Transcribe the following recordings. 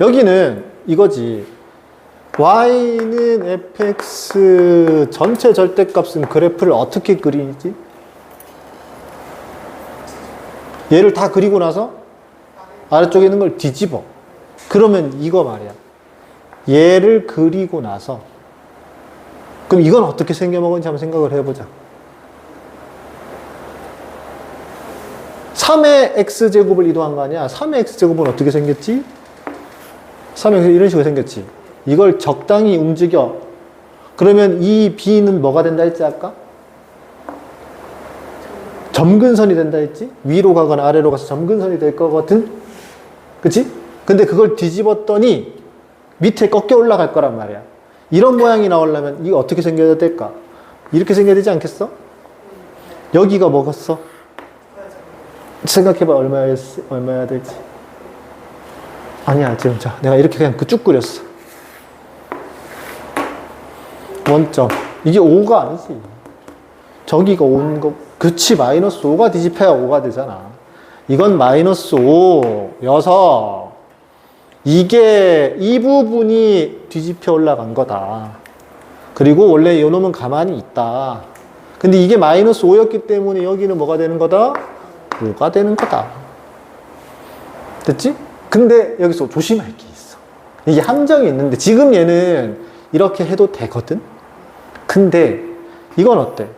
여기는 이거지. y는 fx 전체 절대값은 그래프를 어떻게 그리지? 얘를 다 그리고 나서 아래쪽에 있는 걸 뒤집어. 그러면 이거 말이야. 얘를 그리고 나서 그럼 이건 어떻게 생겨먹은지 한번 생각을 해보자. 3의 x제곱을 이동한 거 아니야? 3의 x제곱은 어떻게 생겼지? 3의 이런 식으로 생겼지. 이걸 적당히 움직여. 그러면 이 b는 뭐가 된다 했지 아까? 점근선이 된다 했지? 위로 가거나 아래로 가서 점근선이 될 거거든? 그치? 근데 그걸 뒤집었더니 밑에 꺾여 올라갈 거란 말이야. 이런 모양이 나오려면 이게 어떻게 생겨야 될까? 이렇게 생겨야 되지 않겠어? 여기가 뭐겠어? 생각해봐 얼마야, 얼마야 될지. 아니야, 지금 자, 내가 이렇게 그냥 그 쭉 그렸어. 원점. 이게 5가 아니지. 저기가 5인 거, 그치, 마이너스 5가 뒤집혀야 5가 되잖아. 이건 마이너스 5, 여섯. 이게, 이 부분이 뒤집혀 올라간 거다. 그리고 원래 이 놈은 가만히 있다. 근데 이게 마이너스 5였기 때문에 여기는 뭐가 되는 거다? 5가 되는 거다. 됐지? 근데 여기서 조심할 게 있어. 이게 함정이 있는데 지금 얘는 이렇게 해도 되거든? 근데 이건 어때?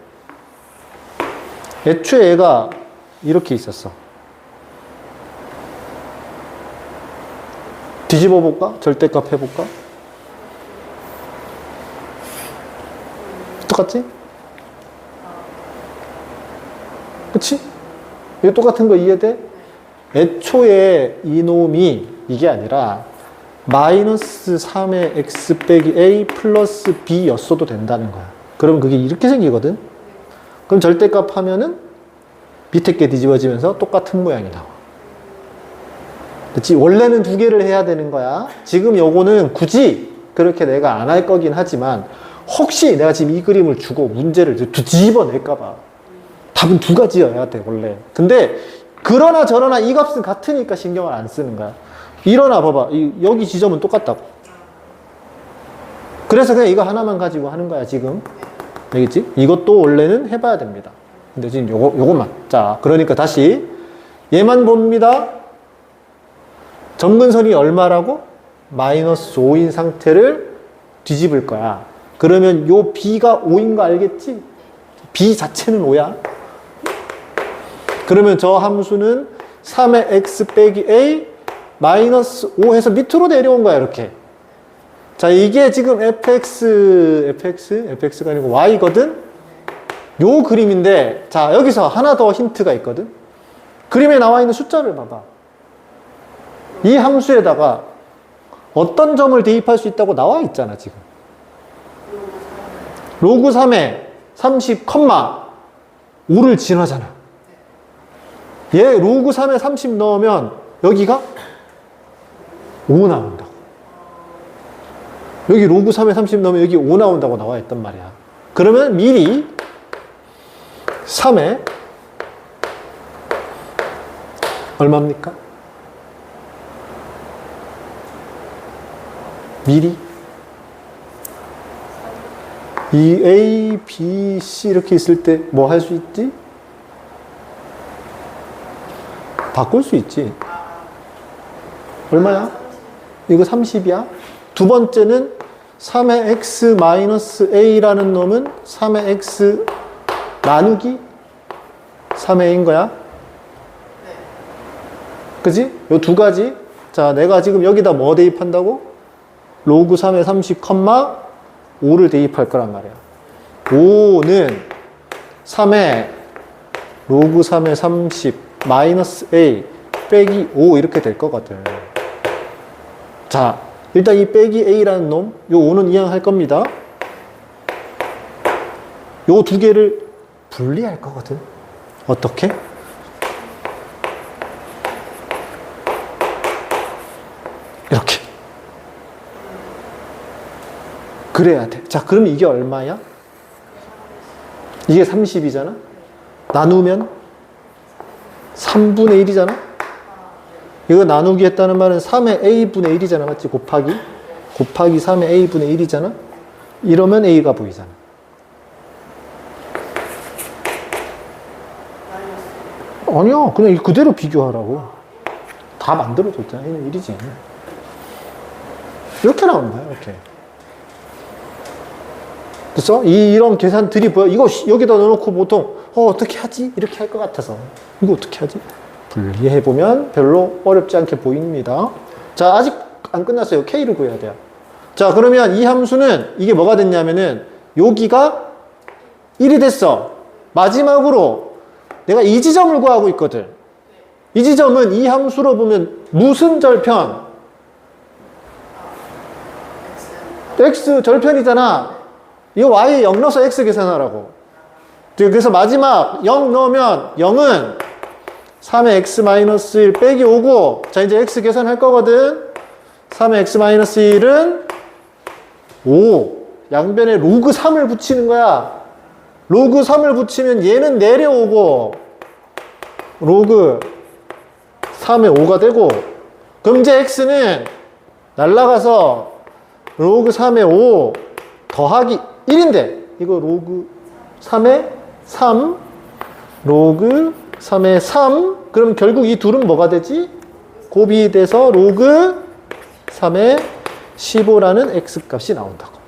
애초에 얘가 이렇게 있었어. 뒤집어 볼까? 절대값 해볼까? 똑같지? 그치? 이거 똑같은 거 이해돼? 애초에 이놈이 이게 아니라 마이너스 3의 x 빼기 a 플러스 b였어도 된다는 거야. 그러면 그게 이렇게 생기거든? 그럼 절대값 하면은 밑에 게 뒤집어지면서 똑같은 모양이 나와. 그치? 원래는 두 개를 해야 되는 거야. 지금 요거는 굳이 그렇게 내가 안 할 거긴 하지만 혹시 내가 지금 이 그림을 주고 문제를 뒤집어낼까봐 답은 두 가지여야 돼, 원래. 근데 그러나 저러나 이 값은 같으니까 신경을 안 쓰는 거야. 일어나 봐봐. 이- 여기 지점은 똑같다고. 그래서 그냥 이거 하나만 가지고 하는 거야, 지금. 알겠지? 이것도 원래는 해봐야 됩니다. 근데 지금 요거, 요것만. 자, 그러니까 다시 얘만 봅니다. 점근선이 얼마라고? 마이너스 5인 상태를 뒤집을 거야. 그러면 요 b가 5인 거 알겠지? b 자체는 5야. 그러면 저 함수는 3의 x 빼기 a 마이너스 5 해서 밑으로 내려온 거야, 이렇게. 자, 이게 지금 fx, fx, fx가 아니고 y거든? 요 그림인데, 자, 여기서 하나 더 힌트가 있거든? 그림에 나와 있는 숫자를 봐봐. 이 함수에다가 어떤 점을 대입할 수 있다고 나와 있잖아, 지금. 로그 3에 30, 5를 지나잖아. 얘 로그 3에 30 넣으면 여기가 5 나온다고. 여기 로그 3에 30 넣으면 여기 5 나온다고 나와 있단 말이야. 그러면 미리 3에 얼마입니까? 미리 이 A, B, C 이렇게 있을 때 뭐 할 수 있지? 바꿀 수 있지. 얼마야? 이거 30이야. 두 번째는 3의 x 마이너스 a라는 놈은 3의 x 나누기 3의 a인 거야. 그지? 요 두 가지. 자, 내가 지금 여기다 뭐 대입한다고? 로그 3의 30, 5를 대입할 거란 말이야. 5는 3의 로그 3의 30 마이너스 a 빼기 5 이렇게 될 거거든. 자, 일단 이 빼기 a라는 놈, 요 5는 이항할 겁니다. 요 두 개를 분리할 거거든. 어떻게? 이렇게. 그래야 돼. 자, 그럼 이게 얼마야? 이게 30이잖아? 나누면 3분의 1이잖아? 이거 나누기 했다는 말은 3의 a분의 1이잖아. 맞지? 곱하기. 곱하기 3의 a분의 1이잖아. 이러면 a가 보이잖아. 아니야. 그냥 이 그대로 비교하라고. 다 만들어줬잖아. 얘는 1이지. 이렇게 나오는 거야. 이렇게. 됐어? 이, 이런 계산들이 보여. 이거 씨, 여기다 넣어놓고 보통, 어, 어떻게 하지? 이렇게 할 것 같아서. 이거 어떻게 하지? 분리해 보면 별로 어렵지 않게 보입니다. 자, 아직 안 끝났어요. K를 구해야 돼요. 자, 그러면 이 함수는 이게 뭐가 됐냐면은 여기가 1이 됐어. 마지막으로 내가 이 지점을 구하고 있거든. 이 지점은 이 함수로 보면 무슨 절편? x 절편이잖아. 이거 y에 0 넣어서 x 계산하라고. 그래서 마지막 0 넣으면 0은 3의 x-1 빼기 5고 자 이제 x 계산할 거거든. 3의 x-1은 5. 양변에 로그 3을 붙이는 거야. 로그 3을 붙이면 얘는 내려오고 로그 3의 5가 되고 그럼 이제 x는 날라가서 로그 3의 5 더하기 1인데. 이거 로그 3의 3 로그 3의 3 그럼 결국 이 둘은 뭐가 되지? 곱이 돼서 로그 3의 15라는 x값이 나온다고